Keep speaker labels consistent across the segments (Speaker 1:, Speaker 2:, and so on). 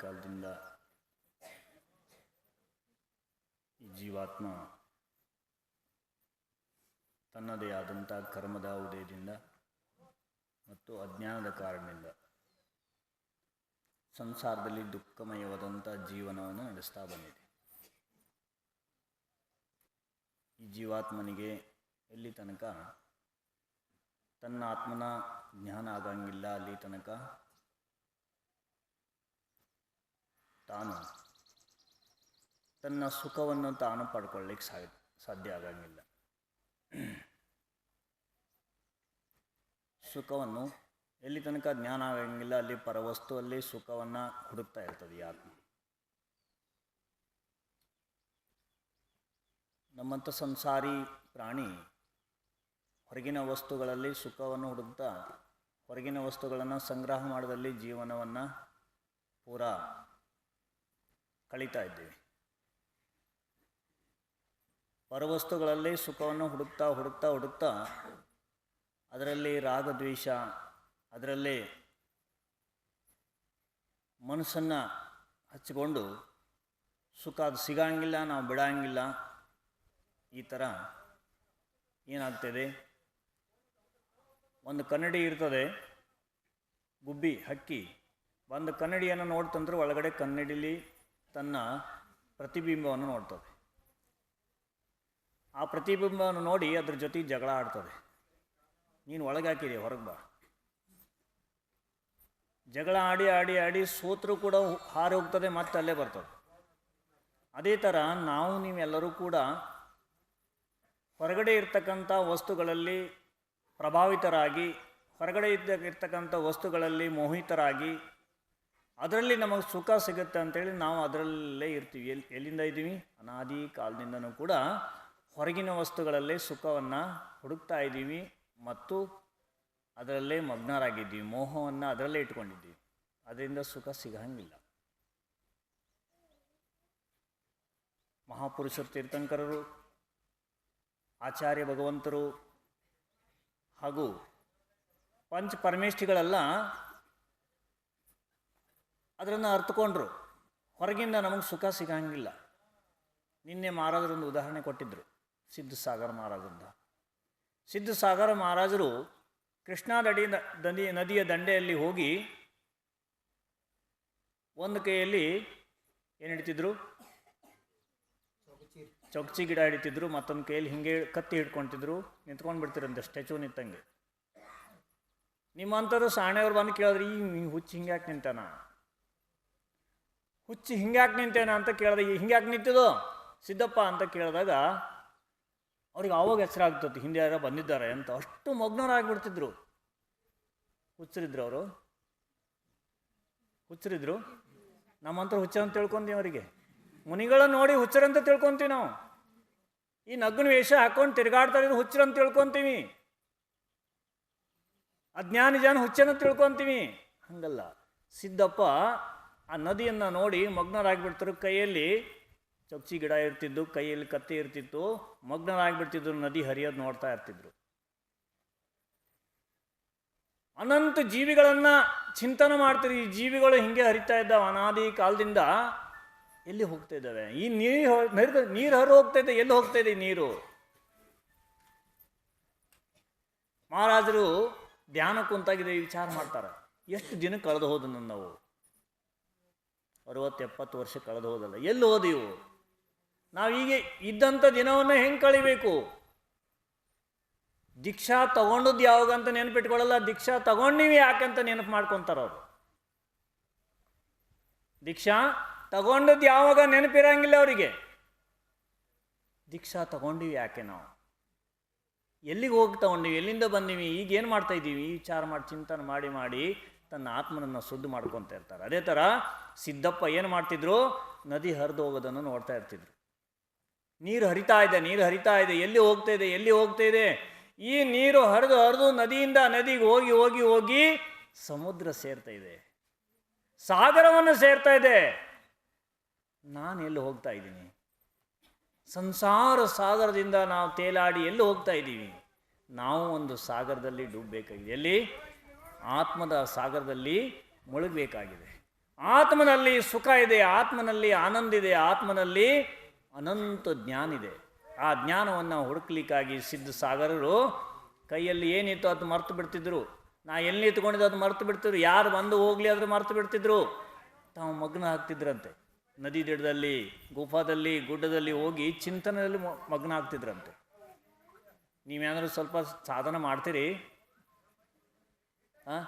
Speaker 1: ಕಾಲದಿಂದ ಈ ಜೀವಾತ್ಮ ತನ್ನದೇ ಆದಂಥ ಕರ್ಮದ ಉದಯದಿಂದ ಮತ್ತು ಅಜ್ಞಾನದ ಕಾರಣದಿಂದ ಸಂಸಾರದಲ್ಲಿ ದುಃಖಮಯವಾದಂಥ ಜೀವನವನ್ನು ನಡೆಸ್ತಾ ಬಂದಿದೆ. ಈ ಜೀವಾತ್ಮನಿಗೆ ಎಲ್ಲಿ ತನಕ ತನ್ನ ಆತ್ಮನ ಜ್ಞಾನ ಆಗಂಗಿಲ್ಲ ಅಲ್ಲಿ ತನಕ ತಾನು ತನ್ನ ಸುಖವನ್ನು ತಾನು ಪಡ್ಕೊಳ್ಳಿಕ್ಕೆ ಸಾಧ್ಯ ಸಾಧ್ಯ ಆಗಂಗಿಲ್ಲ. ಸುಖವನ್ನು ಎಲ್ಲಿ ತನಕ ಜ್ಞಾನ ಆಗಂಗಿಲ್ಲ, ಅಲ್ಲಿ ಪರವಸ್ತುವಲ್ಲಿ ಸುಖವನ್ನು ಹುಡುಕ್ತಾ ಇರ್ತದೆ ಆತ್ಮ. ನಮ್ಮಂಥ ಸಂಸಾರಿ ಪ್ರಾಣಿ ಹೊರಗಿನ ವಸ್ತುಗಳಲ್ಲಿ ಸುಖವನ್ನು ಹುಡುಕ್ತಾ, ಹೊರಗಿನ ವಸ್ತುಗಳನ್ನು ಸಂಗ್ರಹ ಮಾಡದಲ್ಲಿ ಜೀವನವನ್ನು ಪೂರಾ ಕಳೀತಾ ಇದ್ದೀವಿ. ಪರವಸ್ತುಗಳಲ್ಲಿ ಸುಖವನ್ನು ಹುಡುಕ್ತಾ ಹುಡುಕ್ತಾ ಹುಡುಕ್ತಾ ಅದರಲ್ಲಿ ರಾಗದ್ವೇಷ, ಅದರಲ್ಲಿ ಮನಸ್ಸನ್ನು ಹಚ್ಚಿಕೊಂಡು ಸುಖ ಅದು ಸಿಗಂಗಿಲ್ಲ, ನಾವು ಬಿಡಂಗಿಲ್ಲ, ಈ ಥರ ಏನಾಗ್ತದೆ? ಒಂದು ಕನ್ನಡಿ ಇರ್ತದೆ, ಗುಬ್ಬಿ, ಹಕ್ಕಿ. ಒಂದು ಕನ್ನಡಿಯನ್ನು ನೋಡ್ತಂದ್ರೆ ಒಳಗಡೆ ಕನ್ನಡಿಲಿ ತನ್ನ ಪ್ರತಿಬಿಂಬವನ್ನು ನೋಡ್ತದೆ ಆ ಪ್ರತಿಬಿಂಬವನ್ನು ನೋಡಿ ಅದ್ರ ಜೊತೆ ಜಗಳ ಆಡ್ತದೆ ನೀನು ಒಳಗೆ ಹಾಕಿದೆ ಹೊರಗೆ ಬಾ. ಜಗಳ ಆಡಿ ಆಡಿ ಆಡಿ ಸೋತ್ರೂ ಕೂಡ ಹಾರಿ ಹೋಗ್ತದೆ, ಮತ್ತೆ ಅಲ್ಲೇ ಬರ್ತದೆ ಅದೇ ಥರ ನಾವು ನೀವೆಲ್ಲರೂ ಕೂಡ ಹೊರಗಡೆ ಇರ್ತಕ್ಕಂಥ ವಸ್ತುಗಳಲ್ಲಿ ಪ್ರಭಾವಿತರಾಗಿ, ಹೊರಗಡೆ ಇದ್ದ, ಇರ್ತಕ್ಕಂಥ ವಸ್ತುಗಳಲ್ಲಿ ಮೋಹಿತರಾಗಿ ಅದರಲ್ಲಿ ನಮಗೆ ಸುಖ ಸಿಗುತ್ತೆ ಅಂತೇಳಿ ನಾವು ಅದರಲ್ಲೇ ಇರ್ತೀವಿ. ಎಲ್ಲಿ ಎಲ್ಲಿಂದ ಇದ್ದೀವಿ? ಅನಾದಿ ಕಾಲದಿಂದನೂ ಕೂಡ ಹೊರಗಿನ ವಸ್ತುಗಳಲ್ಲೇ ಸುಖವನ್ನು ಹುಡುಕ್ತಾ ಇದ್ದೀವಿ ಮತ್ತು ಅದರಲ್ಲೇ ಮಗ್ನರಾಗಿದ್ದೀವಿ. ಮೋಹವನ್ನು ಅದರಲ್ಲೇ ಇಟ್ಕೊಂಡಿದ್ದೀವಿ. ಅದರಿಂದ ಸುಖ ಸಿಗಂಗಿಲ್ಲ. ಮಹಾಪುರುಷರು ತೀರ್ಥಂಕರರು, ಆಚಾರ್ಯ ಭಗವಂತರು ಹಾಗೂ ಪಂಚ ಪರಮೇಷ್ಠಿಗಳೆಲ್ಲ ಅದನ್ನು ಅರ್ಥಕೊಂಡ್ರು ಹೊರಗಿಂದ ನಮಗೆ ಸುಖ ಸಿಗಂಗಿಲ್ಲ. ನಿನ್ನೆ ಮಹಾರಾಜರೊಂದು ಉದಾಹರಣೆ ಕೊಟ್ಟಿದ್ದರು ಸಿದ್ಧಸಾಗರ ಮಹಾರಾಜಂದ ಸಿದ್ಧಸಾಗರ ಮಹಾರಾಜರು ಕೃಷ್ಣಾ ನದಿ ನದಿ, ನದಿಯ ದಂಡೆಯಲ್ಲಿ ಹೋಗಿ ಒಂದು ಕೈಯಲ್ಲಿ ಏನು ಹಿಡಿತಿದ್ರು? ಚೌಕ್ಚಿ ಗಿಡ ಹಿಡಿತಿದ್ರು, ಮತ್ತೊಂದು ಕೈಯಲ್ಲಿ ಹಿಂಗೆ ಕತ್ತಿ ಹಿಡ್ಕೊಂತಿದ್ರು. ನಿಂತ್ಕೊಂಡು ಬಿಡ್ತಿರಂತೆ ಸ್ಟ್ಯಾಚು ನಿಂತಂಗೆ. ನಿಮ್ಮಂಥವ್ರು ಸಾಣೆಯವ್ರು ಬಂದು ಕೇಳಿದ್ರೆ, ಈ ಹಿಂಗೆ ಯಾಕಿ ನಿಂತಾನ? ಹುಚ್ಚು ಹಿಂಗ್ಯಾಕೆ ನಿಂತೇನ ಅಂತ ಕೇಳಿದೆ ಹಿಂಗ್ಯಾಕ್ ನಿಂತಿದ್ದು? ಸಿದ್ದಪ್ಪ ಅಂತ ಕೇಳಿದಾಗ, ಅವ್ರಿಗೆ ಆವಾಗ ಹೆಸರಾಗ್ತದೆ, ಹಿಂದೆ ಯಾರೋ ಬಂದಿದ್ದಾರೆ ಅಂತ. ಅಷ್ಟು ಮಗ್ನರಾಗ್ಬಿಡ್ತಿದ್ರು. ಹುಚ್ಚರಿದ್ರು ಅವರು. ಹುಚ್ಚರಿದ್ರು. ನಮ್ಮಂತರ ಹುಚ್ಚ ಅಂತ ತಿಳ್ಕೊಂತೀವಿ ಅವರಿಗೆ. ಮುನಿಗಳನ್ನ ನೋಡಿ ಹುಚ್ಚರಂತ ತಿಳ್ಕೊಂತೀವಿ ನಾವು. ಈ ನಗ್ನ ವೇಷ ಹಾಕೊಂಡು ತಿರುಗಾಡ್ತಾರೆ ಹುಚ್ಚರಂತ ತಿಳ್ಕೊಂತೀವಿ. ಅಜ್ಞಾನಿ ಜನ ಹುಚ್ಚನ ತಿಳ್ಕೊಂತೀವಿ. ಹಂಗಲ್ಲ. ಸಿದ್ದಪ್ಪ ಆ ನದಿಯನ್ನು ನೋಡಿ ಮಗ್ನರಾಗಿಬಿಡ್ತಾರೆ ಕೈಯಲ್ಲಿ ಚೊಚ್ಚಿ ಗಿಡ ಇರ್ತಿದ್ದು ಕೈಯಲ್ಲಿ ಕತ್ತೆ ಇರ್ತಿತ್ತು. ಮಗ್ನರಾಗಿಬಿಡ್ತಿದ್ರು, ನದಿ ಹರಿಯೋದು ನೋಡ್ತಾ ಇರ್ತಿದ್ರು. ಅನಂತ ಜೀವಿಗಳನ್ನ ಚಿಂತನೆ ಮಾಡ್ತೀರಿ. ಈ ಜೀವಿಗಳು ಹಿಂಗೆ ಹರಿತಾ ಇದ್ದಾವೆ. ಅನಾದಿ ಕಾಲದಿಂದ ಎಲ್ಲಿ ಹೋಗ್ತಾ ಇದ್ದಾವೆ? ಈ ನೀರು ನೀರು ಹರಿ ಹೋಗ್ತಾ ಇದೆ. ಎಲ್ಲಿ ಹೋಗ್ತಾ ಇದೆ ನೀರು? ಮಹಾರಾಜರು ಧ್ಯಾನ ಕುಂತಾಗಿದೆ ವಿಚಾರ ಮಾಡ್ತಾರೆ. ಎಷ್ಟು ದಿನ ಕಳೆದು ಹೋದ ನಾವು? ಅರವತ್ತು ಎಪ್ಪತ್ತು ವರ್ಷ ಕಳೆದು ಹೋದಲ್ಲ. ಎಲ್ಲಿ ನಾವು ನಾವೀಗ ಇದ್ದಂಥ ದಿನವನ್ನು ಹೆಂಗೆ ಕಳಿಬೇಕು? ದೀಕ್ಷಾ ತಗೊಂಡದ್ದು ಯಾವಾಗ ಅಂತ ನೆನಪಿಟ್ಕೊಳ್ಳಲ್ಲ, ದೀಕ್ಷಾ ತಗೊಂಡಿವಿ ಯಾಕಂತ ನೆನಪು ಮಾಡ್ಕೊತಾರ ಅವರು. ದೀಕ್ಷಾ ತಗೊಂಡದ್ದು ಯಾವಾಗ ನೆನಪಿರಂಗಿಲ್ಲ ಅವರಿಗೆ. ದೀಕ್ಷಾ ತಗೊಂಡಿವಿ ಯಾಕೆ ನಾವು? ಎಲ್ಲಿಗೆ ಹೋಗಿ ತಗೊಂಡಿವಿ ಎಲ್ಲಿಂದ ಬಂದೀವಿ? ಈಗ ಏನು ಮಾಡ್ತಾ ಇದ್ದೀವಿ? ಈ ವಿಚಾರ ಮಾಡಿ, ಚಿಂತನೆ ಮಾಡಿ ಮಾಡಿ ತನ್ನ ಆತ್ಮನನ್ನು ಶುದ್ಧ ಮಾಡ್ಕೊತ ಇರ್ತಾರೆ. ಅದೇ ಥರ ಸಿದ್ದಪ್ಪ ಏನು ಮಾಡ್ತಿದ್ರು? ನದಿ ಹರಿದು ಹೋಗೋದನ್ನು ನೋಡ್ತಾ ಇರ್ತಿದ್ರು. ನೀರು ಹರಿತಾ ಇದೆ, ನೀರು ಹರಿತಾ ಇದೆ. ಎಲ್ಲಿ ಹೋಗ್ತಾ ಇದೆ? ಎಲ್ಲಿ ಹೋಗ್ತಾ ಇದೆ? ಈ ನೀರು ಹರಿದು ಹರಿದು ನದಿಯಿಂದ ನದಿಗೆ ಹೋಗಿ ಹೋಗಿ ಹೋಗಿ ಸಮುದ್ರ ಸೇರ್ತಾ ಇದೆ. ಸಾಗರವನ್ನು ಸೇರ್ತಾ ಇದೆ. ನಾನು ಎಲ್ಲಿ ಹೋಗ್ತಾ ಇದ್ದೀನಿ? ಸಂಸಾರ ಸಾಗರದಿಂದ ನಾವು ತೇಲಾಡಿ ಎಲ್ಲಿ ಹೋಗ್ತಾ ಇದ್ದೀವಿ? ನಾವು ಒಂದು ಸಾಗರದಲ್ಲಿ ಡೂಬಬೇಕಾಗಿದೆ ಎಲ್ಲಿ? ಆತ್ಮದ ಸಾಗರದಲ್ಲಿ ಮುಳುಗಬೇಕಾಗಿದೆ. ಆತ್ಮನಲ್ಲಿ ಸುಖ ಇದೆ, ಆತ್ಮನಲ್ಲಿ ಆನಂದ ಇದೆ, ಆತ್ಮನಲ್ಲಿ ಅನಂತ ಜ್ಞಾನ ಇದೆ. ಆ ಜ್ಞಾನವನ್ನು ಹುಡುಕ್ಲಿಕ್ಕಾಗಿ ಸಿದ್ಧ ಸಾಗರರು ಕೈಯಲ್ಲಿ ಏನಿತ್ತು ಅದು ಮರ್ತು ಬಿಡ್ತಿದ್ರು. ನಾ ಎಲ್ಲಿ ನಿಂತ್ಕೊಂಡಿದ್ದು ಅದು ಮರ್ತು ಬಿಡ್ತಿದ್ರು. ಯಾರು ಬಂದು ಹೋಗಲಿ ಆದರೂ ಮರ್ತು ಬಿಡ್ತಿದ್ರು. ತಾವು ಮಗ್ನ ಆಗ್ತಿದ್ರಂತೆ. ನದಿ ದಡದಲ್ಲಿ ಗುಫಾದಲ್ಲಿ, ಗುಡ್ಡದಲ್ಲಿ ಹೋಗಿ ಚಿಂತನೆಯಲ್ಲಿ ಮ- ಮಗ್ನ ಆಗ್ತಿದ್ರಂತೆ ನೀವೇನಾದರೂ ಸ್ವಲ್ಪ ಸಾಧನ ಮಾಡ್ತೀರಿ? ಹಾಂ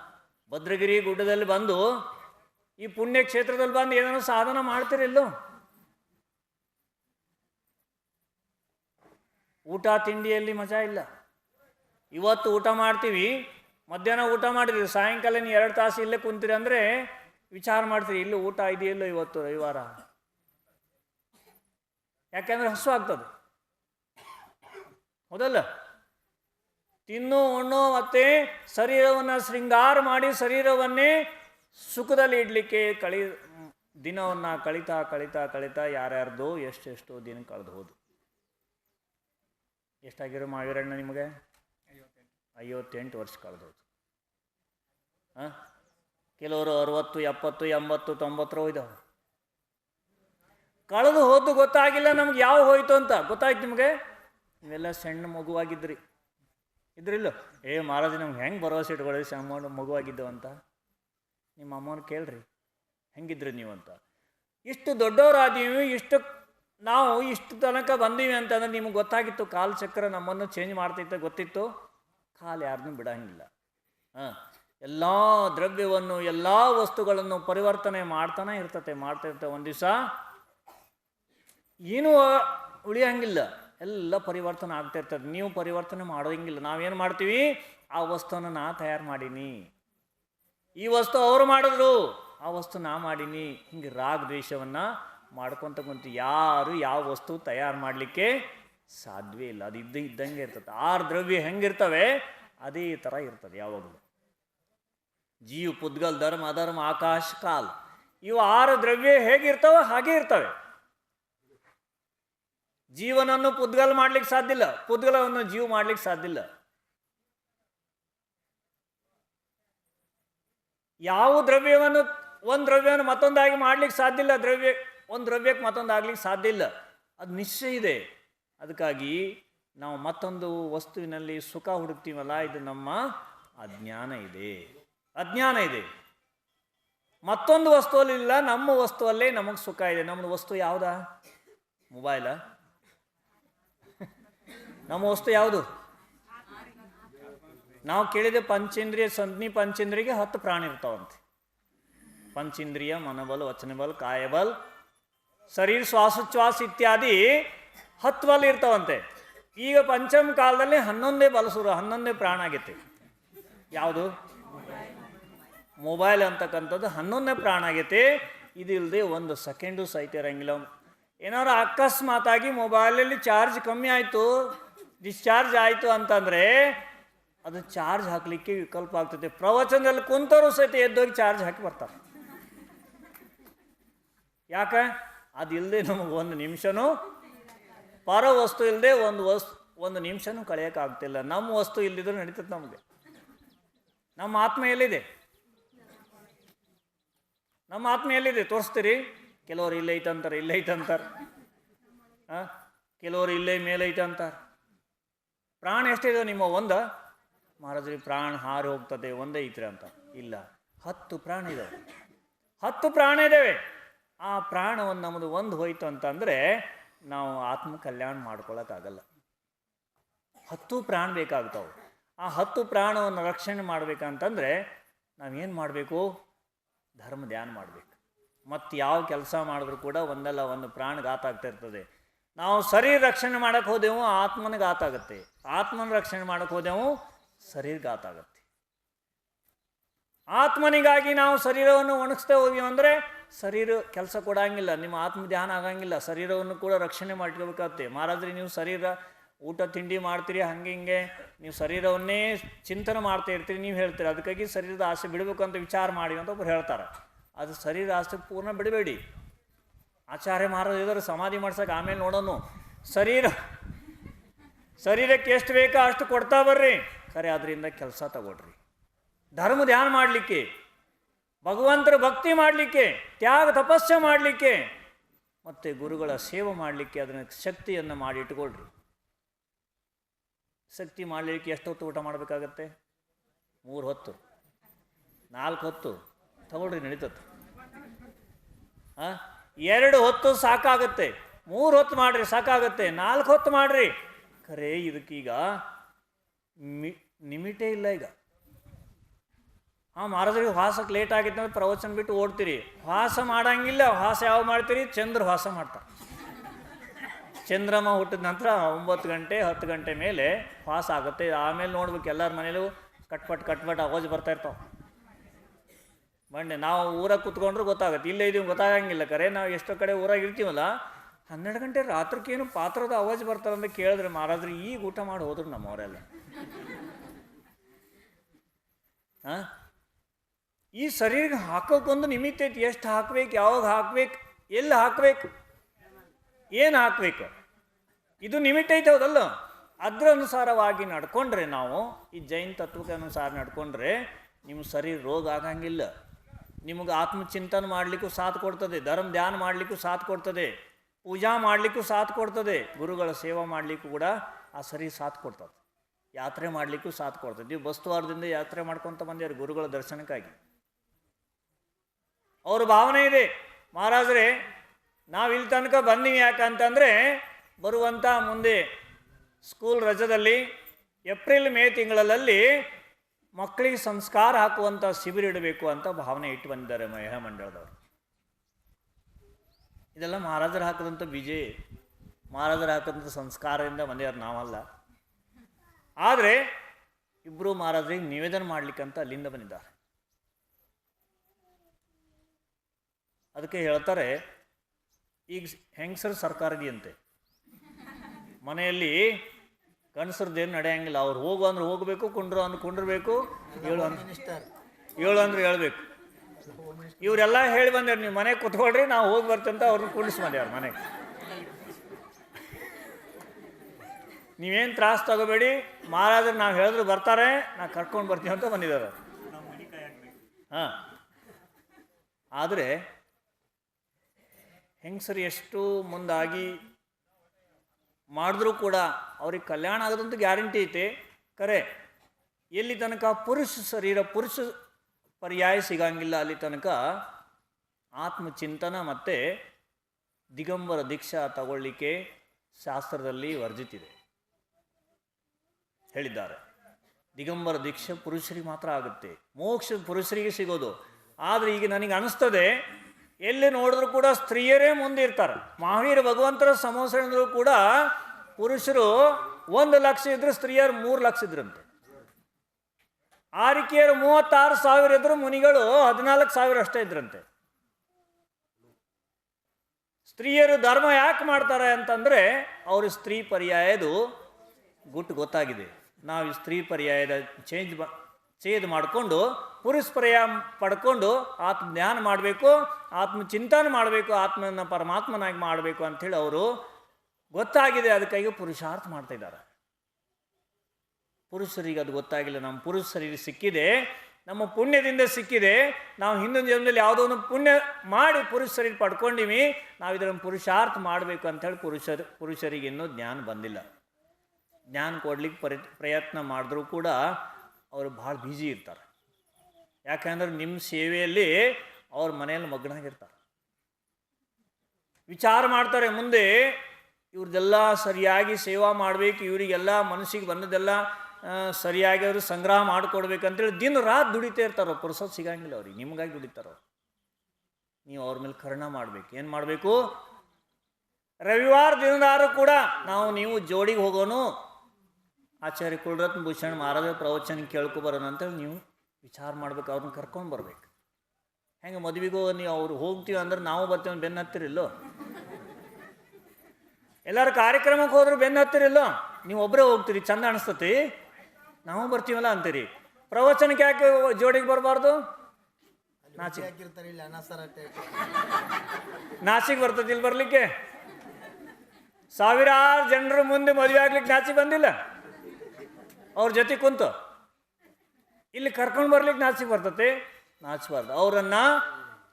Speaker 1: ಭದ್ರಗಿರಿ ಗುಡ್ಡದಲ್ಲಿ ಬಂದು ಈ ಪುಣ್ಯ ಕ್ಷೇತ್ರದಲ್ಲಿ ಬಂದು ಏನಾದ್ರು ಸಾಧನ ಮಾಡ್ತೀರಿಲ್ಲೋ ಊಟ ತಿಂಡಿಯಲ್ಲಿ ಮಜಾ ಇಲ್ಲ. ಇವತ್ತು ಊಟ ಮಾಡ್ತೀವಿ, ಮಧ್ಯಾಹ್ನ ಊಟ ಮಾಡಿದ್ರಿ ಸಾಯಂಕಾಲ ನೀವು ಎರಡು ತಾಸು ಇಲ್ಲೇ ಕುಂತೀರಿ ಅಂದರೆ ವಿಚಾರ ಮಾಡ್ತೀರಿ, ಇಲ್ಲಿ ಊಟ ಇದೆಯಲ್ಲೋ ಇವತ್ತು ರವಿವಾರ? ಯಾಕೆಂದ್ರೆ ಹಸು ಆಗ್ತದೆ. ಹೌದಲ್ಲ? ತಿನ್ನು, ಉಣ್ಣು, ಮತ್ತೆ ಶರೀರವನ್ನು ಶೃಂಗಾರ ಮಾಡಿ ಶರೀರವನ್ನೇ ಸುಖದಲ್ಲಿ ಇಡಲಿಕ್ಕೆ ಕಳಿ, ದಿನವನ್ನು ಕಳಿತಾ ಕಳಿತಾ ಕಳಿತಾ ಯಾರ್ಯಾರ್ದು ಎಷ್ಟೆಷ್ಟು ದಿನ ಕಳೆದು ಎಷ್ಟಾಗಿರೋ ಮಾವೀರಣ್ಣ ನಿಮಗೆ? ಐವತ್ತೆಂಟು. ವರ್ಷ ಕಳೆದೋದು ಹಾಂ? ಕೆಲವರು ಅರವತ್ತು, ಎಪ್ಪತ್ತು, ಎಂಬತ್ತು, ತೊಂಬತ್ತರ ಹೋಯ್ದವು ಕಳೆದು ಹೋದ್ದು ಗೊತ್ತಾಗಿಲ್ಲ ನಮ್ಗೆ ಯಾವ ಹೋಯ್ತು ಅಂತ. ಗೊತ್ತಾಯ್ತು ನಿಮಗೆ? ನೀವೆಲ್ಲ ಸಣ್ಣ ಮಗುವಾಗಿದ್ರಿ. ಇದ್ರಿಲ್ಲ. ಏ ಮಹಾರಾಜ, ನಮ್ಗೆ ಹೆಂಗೆ ಭರವಸೆ ಇಟ್ಕೊಳ್ಳಿ ಸಣ್ಣ ಮಗುವಾಗಿದ್ದವು ಅಂತ. ನಿಮ್ಮ ಅಮ್ಮನ ಕೇಳ್ರಿ. ಹೆಂಗಿದ್ರಿ ನೀವು ಅಂತ. ಇಷ್ಟು ದೊಡ್ಡವರಾದೀವಿ, ಇಷ್ಟು ನಾವು ಇಷ್ಟು ತನಕ ಬಂದೀವಿ ಅಂತಂದ್ರೆ ನಿಮಗೆ ಗೊತ್ತಾಗಿತ್ತು ಕಾಲು ಚಕ್ರ ನಮ್ಮನ್ನು ಚೇಂಜ್ ಮಾಡ್ತಿತ್ತು, ಗೊತ್ತಿತ್ತು. ಕಾಲು ಯಾರನ್ನೂ ಬಿಡಂಗಿಲ್ಲ. ಹಾಂ. ಎಲ್ಲ ದ್ರವ್ಯವನ್ನು, ಎಲ್ಲ ವಸ್ತುಗಳನ್ನು ಪರಿವರ್ತನೆ ಮಾಡ್ತಾನೆ ಇರ್ತತೆ, ಮಾಡ್ತಾ ಇರ್ತವೆ ಒಂದು ದಿವಸ ಏನೂ ಉಳಿಯಂಗಿಲ್ಲ. ಎಲ್ಲ ಪರಿವರ್ತನೆ ಆಗ್ತಾ ಇರ್ತದೆ. ನೀವು ಪರಿವರ್ತನೆ ಮಾಡೋಂಗಿಲ್ಲ. ನಾವೇನು ಮಾಡ್ತೀವಿ? ಆ ವಸ್ತುವನ್ನು ನಾ ತಯಾರು ಮಾಡೀನಿ. ಈ ವಸ್ತು ಅವರು ಮಾಡಿದ್ರು. ಆ ವಸ್ತು ನಾ ಮಾಡೀನಿ. ಹಿಂಗೆ ರಾಗ ದ್ವೇಷವನ್ನು ಮಾಡ್ಕೊತ ಕುಂತು ಯಾರು ಯಾವ ವಸ್ತು ತಯಾರು ಮಾಡಲಿಕ್ಕೆ ಸಾಧ್ಯವೇ ಇಲ್ಲ. ಅದು ಇದ್ದ ಇದ್ದಂಗೆ ಇರ್ತದೆ ಆರು ದ್ರವ್ಯ ಹೆಂಗಿರ್ತವೆ? ಅದೇ ಥರ ಇರ್ತದೆ ಯಾವಾಗಲೂ. ಜೀವ, ಪುದ್ಗಲ್, ಧರ್ಮ, ಅಧರ್ಮ, ಆಕಾಶ, ಕಾಲ್. ಇವು ಆರು ದ್ರವ್ಯ ಹೇಗಿರ್ತವೆ ಹಾಗೆ ಇರ್ತವೆ. ಜೀವನನ್ನು ಪುದ್ಗಲ್ ಮಾಡ್ಲಿಕ್ಕೆ ಸಾಧ್ಯ ಇಲ್ಲ. ಪುದ್ಗಲವನ್ನು ಜೀವ ಮಾಡ್ಲಿಕ್ಕೆ ಸಾಧ್ಯ ಇಲ್ಲ. ಯಾವ ದ್ರವ್ಯವನ್ನು, ಒಂದು ದ್ರವ್ಯವನ್ನು ಮತ್ತೊಂದಾಗಿ ಮಾಡ್ಲಿಕ್ಕೆ ಸಾಧ್ಯ ಇಲ್ಲ. ದ್ರವ್ಯ, ಒಂದು ದ್ರವ್ಯಕ್ಕೆ ಮತ್ತೊಂದು ಆಗ್ಲಿಕ್ಕೆ ಸಾಧ್ಯ ಇಲ್ಲ. ಅದು ನಿಶ್ಚಯ ಇದೆ. ಅದಕ್ಕಾಗಿ ನಾವು ಮತ್ತೊಂದು ವಸ್ತುವಿನಲ್ಲಿ ಸುಖ ಹುಡುಕ್ತೀವಲ್ಲ, ಇದು ನಮ್ಮ ಅಜ್ಞಾನ ಇದೆ. ಅಜ್ಞಾನ ಇದೆ. ಮತ್ತೊಂದು ವಸ್ತುವಲ್ಲಿ ಇಲ್ಲ, ನಮ್ಮ ವಸ್ತುವಲ್ಲೇ ನಮಗೆ ಸುಖ ಇದೆ. ನಮ್ಮದು ವಸ್ತು ಯಾವುದಾ? ಮೊಬೈಲ ನಮ್ಮ ವಸ್ತು ಯಾವುದು? ನಾವು ಕೇಳಿದ ಪಂಚೇಂದ್ರಿಯ ಸಂಜ್ಞಿ ಪಂಚೇಂದ್ರಿಗೆ ಹತ್ತು ಪ್ರಾಣಿ ಇರ್ತಾವಂತೆ. ಪಂಚೇಂದ್ರಿಯ, ಮನಬಲ್, ವಚನಬಲ್, ಕಾಯಬಲ್, ಶರೀರ ಶ್ವಾಸೋಚ್ಛ್ವಾಸ ಇತ್ಯಾದಿ ಹತ್ತು ಬಲ್ ಇರ್ತಾವಂತೆ. ಈಗ ಪಂಚಮ ಕಾಲದಲ್ಲಿ ಹನ್ನೊಂದೇ ಬಲಸುರು ಹನ್ನೊಂದೇ ಪ್ರಾಣ ಆಗೈತೆ. ಯಾವುದು? ಮೊಬೈಲ್ ಅಂತಕ್ಕಂಥದ್ದು ಹನ್ನೊಂದನೇ ಪ್ರಾಣ ಆಗೈತೆ. ಇದಿಲ್ಲದೆ ಒಂದು ಸೆಕೆಂಡು ಇರಂಗಿಲ್ಲ ಏನಾದ್ರು ಅಕಸ್ಮಾತಾಗಿ ಮೊಬೈಲಲ್ಲಿ ಚಾರ್ಜ್ ಕಮ್ಮಿ ಆಯಿತು, ಡಿಸ್ಚಾರ್ಜ್ ಆಯಿತು ಅಂತಂದರೆ ಅದು ಚಾರ್ಜ್ ಹಾಕಲಿಕ್ಕೆ ವಿಕಲ್ಪ ಆಗ್ತದೆ ಪ್ರವಚನದಲ್ಲಿ ಕುಂತರೂ ಸಹಿತ ಎದ್ದೋಗಿ ಚಾರ್ಜ್ ಹಾಕಿ ಬರ್ತಾರೆ. ಯಾಕೆ? ಅದಿಲ್ಲದೆ ನಮಗೆ ಒಂದು ನಿಮಿಷನೂ, ಪರ ವಸ್ತು ಇಲ್ಲದೆ ಒಂದು ವಸ್ತು ಒಂದು ನಿಮಿಷನೂ ಕಳೆಯೋಕ್ಕಾಗ್ತಿಲ್ಲ ನಮ್ಮ ವಸ್ತು ಇಲ್ಲದಿದ್ರೂ ನಡೀತದೆ ನಮಗೆ. ನಮ್ಮ ಆತ್ಮ ಎಲ್ಲಿದೆ? ನಮ್ಮ ಆತ್ಮ ಎಲ್ಲಿದೆ? ತೋರಿಸ್ತೀರಿ? ಕೆಲವರು ಇಲ್ಲೇ ಐತಂತಾರೆ ಇಲ್ಲೇ ಐತಂತಾರೆ ಹಾಂ ಕೆಲವರು ಇಲ್ಲೇ ಮೇಲೆ ಐತಂತಾರೆ ಪ್ರಾಣ ಎಷ್ಟಿದೆ ನಿಮ್ಮ ಒಂದ? ಮಹಾರಾಜ್ರಿ ಪ್ರಾಣ ಹಾರಿ ಹೋಗ್ತದೆ, ಒಂದೇ ಐತ್ರಿ ಅಂತ. ಇಲ್ಲ, ಹತ್ತು ಪ್ರಾಣ ಇದಾವೆ. ಹತ್ತು ಪ್ರಾಣ ಇದ್ದಾವೆ ಆ ಪ್ರಾಣವನ್ನು ನಮ್ಮದು ಒಂದು ಹೋಯ್ತು ಅಂತಂದರೆ ನಾವು ಆತ್ಮ ಕಲ್ಯಾಣ ಮಾಡ್ಕೊಳ್ಳೋಕ್ಕಾಗಲ್ಲ ಹತ್ತು ಪ್ರಾಣ ಬೇಕಾಗ್ತಾವೆ. ಆ ಹತ್ತು ಪ್ರಾಣವನ್ನು ರಕ್ಷಣೆ ಮಾಡ್ಬೇಕಂತಂದರೆ ನಾವೇನು ಮಾಡಬೇಕು? ಧರ್ಮ ಧ್ಯಾನ ಮಾಡಬೇಕು. ಮತ್ತು ಯಾವ ಕೆಲಸ ಮಾಡಿದ್ರೂ ಕೂಡ ಒಂದಲ್ಲ ಒಂದು ಪ್ರಾಣ ಆಗ್ತಿರ್ತದೆ ಆಗ್ತಾ ಇರ್ತದೆ. ನಾವು ಶರೀರ ರಕ್ಷಣೆ ಮಾಡಕ್ಕೆ ಹೋದೆವು ಆತ್ಮನ ಆಗುತ್ತೆ. ಆತ್ಮನ ರಕ್ಷಣೆ ಮಾಡಕ್ಕೆ ಹೋದೆವು, ಶರೀರ ಆಗುತ್ತೆ. ಆತ್ಮನಿಗಾಗಿ ನಾವು ಶರೀರವನ್ನು ಒಣಗಿಸ್ತಾ ಹೋದ್ವಿ ಅಂದರೆ ಶರೀರ ಕೆಲಸ ಕೊಡಂಗಿಲ್ಲ, ನಿಮ್ಮ ಆತ್ಮ ಧ್ಯಾನ ಆಗಂಗಿಲ್ಲ, ಶರೀರವನ್ನು ಕೂಡ ರಕ್ಷಣೆ ಮಾಡ್ಕೋಬೇಕಾಗುತ್ತೆ. ಮಾರಾದ್ರೆ ನೀವು ಶರೀರ ಊಟ ತಿಂಡಿ ಮಾಡ್ತೀರಿ, ಹಂಗೆ ಹಿಂಗೆ. ನೀವು ಶರೀರವನ್ನೇ ಚಿಂತನೆ ಮಾಡ್ತಾ ಇರ್ತೀರಿ, ನೀವು ಹೇಳ್ತೀರಿ. ಅದಕ್ಕಾಗಿ ಶರೀರದ ಆಸೆ ಬಿಡಬೇಕು ಅಂತ ವಿಚಾರ ಮಾಡಿ ಅಂತ ಒಬ್ರು ಹೇಳ್ತಾರೆ. ಅದು ಶರೀರ ಆಸೆ ಪೂರ್ಣ ಬಿಡಬೇಡಿ. ಆಚಾರ್ಯ ಮಹಾರಾಜ ಇದ್ದಾರೆ ಸಮಾಧಿ ಮಾಡ್ಸಕ್ಕೆ ಆಮೇಲೆ ನೋಡೋನು. ಶರೀರ, ಶರೀರಕ್ಕೆ ಎಷ್ಟು ಬೇಕೋ ಅಷ್ಟು ಕೊಡ್ತಾ ಬರ್ರಿ. ಖರೆ ಅದರಿಂದ ಕೆಲಸ ತಗೊಳ್ರಿ. ಧರ್ಮ ಧ್ಯಾನ ಮಾಡಲಿಕ್ಕೆ, ಭಗವಂತರ ಭಕ್ತಿ ಮಾಡಲಿಕ್ಕೆ, ತ್ಯಾಗ ತಪಸ್ಸೆ ಮಾಡಲಿಕ್ಕೆ, ಮತ್ತು ಗುರುಗಳ ಸೇವೆ ಮಾಡಲಿಕ್ಕೆ ಅದನ್ನು ಶಕ್ತಿಯನ್ನು ಮಾಡಿ ಇಟ್ಕೊಳ್ರಿ. ಶಕ್ತಿ ಮಾಡಲಿಕ್ಕೆ ಎಷ್ಟು ಹೊತ್ತು ಊಟ ಮಾಡಬೇಕಾಗತ್ತೆ? ಮೂರು ಹೊತ್ತು. ನಾಲ್ಕು ಹೊತ್ತು. ತಗೊಳ್ರಿ, ನಡೀತದೆ. ಹಾಂ ಎರಡು ಹೊತ್ತು ಸಾಕಾಗತ್ತೆ. ಮೂರು ಹೊತ್ತು ಮಾಡ್ರಿ, ಸಾಕಾಗತ್ತೆ. ನಾಲ್ಕು ಹೊತ್ತು ಮಾಡ್ರಿ. ಖರೆ ಇದಕ್ಕೀಗ ಮಿ, ನಿಮಿಟೇ ಇಲ್ಲ ಈಗ. ಹಾಂ ಮಹಾರಾಜರಿಗೆ ವಾಸಕ್ಕೆ ಲೇಟ್ ಆಗಿತ್ತು ಅಂದ್ರೆ ಪ್ರವಚನ ಬಿಟ್ಟು ಓಡ್ತೀರಿ. ವಾಸ ಮಾಡಂಗಿಲ್ಲ. ವಾಸ ಯಾವ ಮಾಡ್ತೀರಿ? ಚಂದ್ರ ವಾಸ ಮಾಡ್ತಾರೆ ಚಂದ್ರಮ ಹುಟ್ಟಿದ ನಂತರ ಒಂಬತ್ತು ಗಂಟೆ, ಹತ್ತು ಗಂಟೆ ಮೇಲೆ ವಾಸ ಆಗುತ್ತೆ. ಆಮೇಲೆ ನೋಡ್ಬೇಕು ಎಲ್ಲರ ಮನೇಲೂ ಕಟ್ಪಟ್ ಕಟ್ಪಟ್ ಅವಾಜ್ ಬರ್ತಾ ಇರ್ತಾವೆ. ಬಂಡೆ ನಾವು ಊರಾಗ ಕುತ್ಕೊಂಡ್ರೆ ಗೊತ್ತಾಗುತ್ತೆ. ಇಲ್ಲೇ ಇದೀವಿ, ಗೊತ್ತಾಗಂಗಿಲ್ಲ. ಕರೆ ನಾವು ಎಷ್ಟೋ ಕಡೆ ಊರಾಗ ಇರ್ತೀವಲ್ಲ, ಹನ್ನೆರಡು ಗಂಟೆ ರಾತ್ರಿಗೇನು ಪಾತ್ರದ ಅವಾಜ್ ಬರ್ತಾರಂತ ಕೇಳಿದ್ರೆ ಮಹಾರಾಜ್ರು ಈಗ ಊಟ ಮಾಡಿ ಹೋದ್ರು ನಮ್ಮವರೆಲ್ಲ ಹಾಂ ಈ ಶರೀರಕ್ಕೆ ಹಾಕೋಕ್ಕೊಂದು ನಿಮಿತ್ತ ಐತಿ. ಎಷ್ಟು ಹಾಕ್ಬೇಕು, ಯಾವಾಗ ಹಾಕ್ಬೇಕು, ಎಲ್ಲಿ ಹಾಕ್ಬೇಕು? ಏನು ಹಾಕ್ಬೇಕು? ಇದು ನಿಮಿಟ್ ಐತೆ ಹೌದಲ್ಲ? ಅದ್ರ ಅನುಸಾರವಾಗಿ ನಡ್ಕೊಂಡ್ರೆ ನಾವು, ಈ ಜೈನ್ ತತ್ವಕ್ಕೆ ಅನುಸಾರ ನಡ್ಕೊಂಡ್ರೆ ನಿಮ್ಮ ಶರೀರ ರೋಗ ಆಗಂಗಿಲ್ಲ. ನಿಮಗೆ ಆತ್ಮಚಿಂತನ ಮಾಡಲಿಕ್ಕೂ ಸಾಥ್ ಕೊಡ್ತದೆ, ಧರ್ಮ ಧ್ಯಾನ ಮಾಡಲಿಕ್ಕೂ ಸಾಥ್ ಕೊಡ್ತದೆ, ಪೂಜಾ ಮಾಡಲಿಕ್ಕೂ ಸಾಥ್ ಕೊಡ್ತದೆ, ಗುರುಗಳ ಸೇವಾ ಮಾಡಲಿಕ್ಕೂ ಕೂಡ ಆ ಸರಿ ಸಾಥ್ ಕೊಡ್ತದೆ. ಯಾತ್ರೆ ಮಾಡಲಿಕ್ಕೂ ಸಾಥ್ ಕೊಡ್ತದೆ. ನೀವು ಬಸ್ತುವಾರದಿಂದ ಯಾತ್ರೆ ಮಾಡ್ಕೊತ ಬಂದಿದ್ದಾರೆ ಗುರುಗಳ ದರ್ಶನಕ್ಕಾಗಿ. ಅವ್ರ ಭಾವನೆ ಇದೆ. ಮಹಾರಾಜರೇ ನಾವು ಇಲ್ಲಿ ತನಕ ಬಂದೀವಿ ಯಾಕಂತಂದರೆ ಬರುವಂಥ ಮುಂದೆ ಸ್ಕೂಲ್ ರಜದಲ್ಲಿ ಏಪ್ರಿಲ್, ಮೇ ತಿಂಗಳಲ್ಲಿ ಮಕ್ಕಳಿಗೆ ಸಂಸ್ಕಾರ ಹಾಕುವಂಥ ಶಿಬಿರ ಇಡಬೇಕು ಅಂತ ಭಾವನೆ ಇಟ್ಟು ಬಂದಿದ್ದಾರೆ ಮಹಿಳಾ ಮಂಡಳದವರು. ಇದೆಲ್ಲ ಮಹಾರಾಜರು ಹಾಕಿದಂಥ ಬಿಜೆ, ಮಹಾರಾಜರು ಹಾಕಿದಂಥ ಸಂಸ್ಕಾರದಿಂದ ಬಂದಿದ್ದಾರೆ ನಾವಲ್ಲ. ಆದರೆ ಇಬ್ಬರು ಮಹಾರಾಜರಿಗೆ ಮಾಡ್ಲಿಕ್ಕೆ ಅಂತ ಅಲ್ಲಿಂದ ಬಂದಿದ್ದಾರೆ. ಅದಕ್ಕೆ ಹೇಳ್ತಾರೆ ಈಗ ಹೆಂಗಸರ ಸರ್ಕಾರ ಇದೆಯಂತೆ? ಮನೆಯಲ್ಲಿ ಕನಸರ್ದೇನು ನಡೆಯಂಗಿಲ್ಲ. ಅವ್ರು ಹೋಗು ಅಂದ್ರೆ ಹೋಗಬೇಕು, ಕುಂಡ್ರು ಅಂದ್ರೆ ಕುಂಡಿರ್ಬೇಕು, ಏಳು ಅಂದ್ರೆ ಏಳು ಅಂದ್ರೆ ಹೇಳ್ಬೇಕು. ಇವರೆಲ್ಲ ಹೇಳಿ ಬಂದ್ಯಾರ, ನೀವು ಮನೆಗೆ ಕುತ್ಕೊಳ್ರಿ, ನಾವು ಹೋಗಿ ಬರ್ತಂತ ಅವ್ರನ್ನ ಕುಂಡಿಸ್ ಬಂದ್ಯಾರ ಮನೆಗೆ. ನೀವೇನು ತ್ರಾಸ ತಗೋಬೇಡಿ. ಮಹಾರಾಜರು ನಾವು ಹೇಳಿದ್ರು ಬರ್ತಾರೆ ನಾ ಕರ್ಕೊಂಡು ಬರ್ತೀವಿ ಅಂತ ಬಂದಿದ್ದಾರೆ. ಹಾಂ. ಆದರೆ ಹೆಂಗಸರು ಎಷ್ಟು ಮುಂದಾಗಿ ಮಾಡಿದ್ರೂ ಕೂಡ ಅವ್ರಿಗೆ ಕಲ್ಯಾಣ ಆಗೋದಂತೂ ಗ್ಯಾರಂಟಿ ಐತೆ. ಕರೆ ಎಲ್ಲಿ ತನಕ ಪುರುಷ ಶರೀರ, ಪುರುಷ ಪರ್ಯಾಯ ಸಿಗಂಗಿಲ್ಲ ಅಲ್ಲಿ ತನಕ ಆತ್ಮಚಿಂತನ ಮತ್ತು ದಿಗಂಬರ ದೀಕ್ಷಾ ತಗೊಳ್ಳಿಕ್ಕೆ ಶಾಸ್ತ್ರದಲ್ಲಿ ವರ್ಜಿತಿದೆ. ಹೇಳಿದ್ದಾರೆ. ದಿಗಂಬರ ದೀಕ್ಷೆ ಪುರುಷರಿಗೆ ಮಾತ್ರ ಆಗುತ್ತೆ. ಮೋಕ್ಷ ಪುರುಷರಿಗೆ ಸಿಗೋದು. ಆದರೆ ಈಗ ನನಗೆ ಅನಿಸ್ತದೆ ಎಲ್ಲಿ ನೋಡಿದ್ರು ಕೂಡ ಸ್ತ್ರೀಯರೇ ಮುಂದಿರ್ತಾರೆ. ಮಹಾವೀರ ಭಗವಂತರ ಸಮೋಸಣದ್ರು ಕೂಡ ಪುರುಷರು ಒಂದು ಲಕ್ಷ ಇದ್ರೆ ಸ್ತ್ರೀಯರು ಮೂರು ಲಕ್ಷ ಇದ್ರಂತೆ. ಆರಿಕೆಯರು ಮೂವತ್ತಾರು ಸಾವಿರ ಇದ್ರು ಮುನಿಗಳು ಹದಿನಾಲ್ಕು ಸಾವಿರ ಅಷ್ಟೇ ಇದ್ರಂತೆ. ಸ್ತ್ರೀಯರು ಧರ್ಮ ಯಾಕೆ ಮಾಡ್ತಾರೆ ಅಂತಂದರೆ ಅವರು ಸ್ತ್ರೀ ಪರ್ಯಾಯದು ಗುಟ್ಟು ಗೊತ್ತಾಗಿದೆ. ನಾವು ಸ್ತ್ರೀ ಪರ್ಯಾಯದ ಚೇಂಜ್ ಚೇಂಜ್ ಮಾಡಿಕೊಂಡು ಪುರುಷ ಪರ್ಯಾಯ ಪಡ್ಕೊಂಡು ಆತ್ಮ ಜ್ಞಾನ ಮಾಡಬೇಕು ಆತ್ಮ ಚಿಂತನೆ ಮಾಡಬೇಕು, ಆತ್ಮನ ಪರಮಾತ್ಮನಾಗಿ ಮಾಡಬೇಕು ಅಂಥೇಳಿ ಅವರು ಗೊತ್ತಾಗಿದೆ ಅದಕ್ಕಾಗಿ ಪುರುಷಾರ್ಥ ಮಾಡ್ತಾ ಇದ್ದಾರೆ. ಪುರುಷರಿಗೆ ಅದು ಗೊತ್ತಾಗಿಲ್ಲ, ನಮ್ಮ ಪುರುಷರಿಗೆ ಸಿಕ್ಕಿದೆ, ನಮ್ಮ ಪುಣ್ಯದಿಂದ ಸಿಕ್ಕಿದೆ, ನಾವು ಹಿಂದಿನ ಜನ್ಮದಲ್ಲಿ ಯಾವುದೋ ಒಂದು ಪುಣ್ಯ ಮಾಡಿ ಪುರುಷರಿಗೆ ಪಡ್ಕೊಂಡಿವಿ, ನಾವು ಇದನ್ನು ಪುರುಷಾರ್ಥ ಮಾಡಬೇಕು ಅಂಥೇಳಿ ಪುರುಷರು ಪುರುಷರಿಗೆ ಇನ್ನೂ ಜ್ಞಾನ ಬಂದಿಲ್ಲ. ಜ್ಞಾನ ಕೊಡ್ಲಿಕ್ಕೆ ಪರಿ, ಪ್ರಯತ್ನ ಮಾಡಿದ್ರೂ ಕೂಡ ಅವರು ಭಾಳ ಬ್ಯುಸಿ ಇರ್ತಾರೆ. ಯಾಕಂದ್ರೆ ನಿಮ್ಮ ಸೇವೆಯಲ್ಲಿ ಅವ್ರ ಮನೆಯಲ್ಲಿ ಮಗ್ನಾಗಿರ್ತಾರೆ. ವಿಚಾರ ಮಾಡ್ತಾರೆ ಮುಂದೆ ಇವ್ರದ್ದೆಲ್ಲ ಸರಿಯಾಗಿ ಸೇವಾ ಮಾಡಬೇಕು, ಇವರಿಗೆಲ್ಲ ಮನಸ್ಸಿಗೆ ಬಂದದೆಲ್ಲ ಸರಿಯಾಗಿ ಅವರು ಸಂಗ್ರಹ ಮಾಡಿಕೊಡ್ಬೇಕಂತೇಳಿ ದಿನ ರಾತ್ ದುಡಿತಾ ಇರ್ತಾರೆ. ಪುರ್ಸೋದು ಸಿಗಂಗಿಲ್ಲ ಅವ್ರಿಗೆ, ನಿಮಗಾಗಿ ದುಡಿತಾರ ನೀವು ಅವ್ರ ಮೇಲೆ ಕರ್ಣ ಮಾಡಬೇಕು. ಏನು ಮಾಡಬೇಕು? ರವಿವಾರ ದಿನದಾರು ಕೂಡ ನಾವು ನೀವು ಜೋಡಿಗೆ ಹೋಗೋನು ಆಚಾರ್ಯ ಕುಲರತ್ನ ಭೂಷಣ್ ಮಹಾರಾಜ ಪ್ರವಚನ ಕೇಳ್ಕೊ ಬರೋಣ ಅಂತೇಳಿ ನೀವು ವಿಚಾರ ಮಾಡ್ಬೇಕು ಅವ್ರನ್ನ ಕರ್ಕೊಂಡು ಬರ್ಬೇಕು. ಹೆಂಗೆ ಮದುವೆಗೂ ನೀವು ಅವ್ರು ಹೋಗ್ತೀವಿ ಅಂದ್ರೆ ನಾವು ಬರ್ತೀವಿ ಬೆನ್ನು ಹತ್ತಿರಿಲ್ಲೋ ಎಲ್ಲರೂ ಕಾರ್ಯಕ್ರಮಕ್ಕೆ ಹೋದ್ರೆ ಬೆನ್ನು ಹತ್ತಿರಿಲ್ಲೋ ನೀವು ಒಬ್ಬರೇ ಹೋಗ್ತೀರಿ ಚಂದ ಅನಿಸ್ತತಿ? ನಾವು ಬರ್ತೀವಲ್ಲ ಅಂತೀರಿ. ಪ್ರವಚನಕ್ಕೆ ಯಾಕೆ ಜೋಡಿಗೆ ಬರಬಾರ್ದು? ನಾಚಿಗೆ ಬರ್ತದೆ ಇಲ್ಲಿ ಬರಲಿಕ್ಕೆ. ಸಾವಿರಾರು ಜನರ ಮುಂದೆ ಮದುವೆ ಆಗ್ಲಿಕ್ಕೆ ನಾಚಿ ಬಂದಿಲ್ಲ. ಅವ್ರ ಜೊತೆ ಕುಂತು. ಇಲ್ಲಿ ಕರ್ಕೊಂಡು ಬರ್ಲಿಕ್ಕೆ ನಾಚಿಕೆ ಬರ್ತತೆ. ನಾಚಬಾರ್ದು ಅವರನ್ನು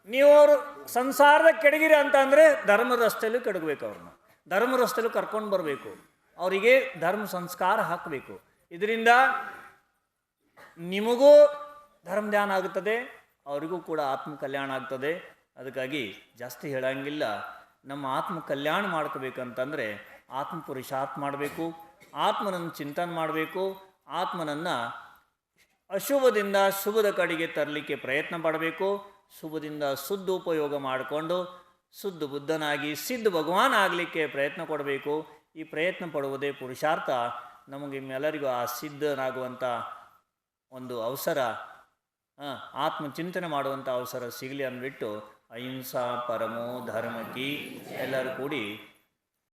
Speaker 1: ನೀವು ಅವರು ಸಂಸಾರದ ಕೆಡಗಿರಿ ಅಂತ ಅಂದರೆ ಧರ್ಮ ರಸ್ತೆಯಲ್ಲೂ ಕೆಡಗಬೇಕು ಅವ್ರನ್ನ. ಧರ್ಮ ರಸ್ತೆಯಲ್ಲೂ ಕರ್ಕೊಂಡು ಬರಬೇಕು. ಅವರಿಗೆ ಧರ್ಮ ಸಂಸ್ಕಾರ ಹಾಕಬೇಕು. ಇದರಿಂದ ನಿಮಗೂ ಧರ್ಮ ಧ್ಯಾನ ಆಗುತ್ತದೆ ಅವರಿಗೂ ಕೂಡ ಆತ್ಮ ಕಲ್ಯಾಣ ಆಗ್ತದೆ. ಅದಕ್ಕಾಗಿ ಜಾಸ್ತಿ ಹೇಳಂಗಿಲ್ಲ. ನಮ್ಮ ಆತ್ಮ ಕಲ್ಯಾಣ ಮಾಡ್ಕೋಬೇಕಂತಂದರೆ ಆತ್ಮ ಪುರುಷಾರ್ಥ ಮಾಡಬೇಕು, ಆತ್ಮನನ್ನು ಚಿಂತನೆ ಮಾಡಬೇಕು ಆತ್ಮನನ್ನು ಅಶುಭದಿಂದ ಶುಭದ ಕಡೆಗೆ ತರಲಿಕ್ಕೆ ಪ್ರಯತ್ನ ಪಡಬೇಕು. ಶುಭದಿಂದ ಸುದ್ದು ಉಪಯೋಗ ಮಾಡಿಕೊಂಡು ಸುದ್ದು ಬುದ್ಧನಾಗಿ ಸಿದ್ಧ ಭಗವಾನ್ ಆಗಲಿಕ್ಕೆ ಪ್ರಯತ್ನ ಕೊಡಬೇಕು. ಈ ಪ್ರಯತ್ನ ಪಡುವುದೇ ಪುರುಷಾರ್ಥ. ನಮಗೆ ನಿಮ್ಮೆಲ್ಲರಿಗೂ ಆ ಸಿದ್ಧನಾಗುವಂಥ ಒಂದು ಅವಸರ ಆತ್ಮಚಿಂತನೆ ಮಾಡುವಂಥ ಅವಸರ ಸಿಗಲಿ ಅಂದ್ಬಿಟ್ಟು ಅಹಿಂಸಾ ಪರಮೋ ಧರ್ಮಕಿ ಎಲ್ಲರೂ ಕೂಡಿ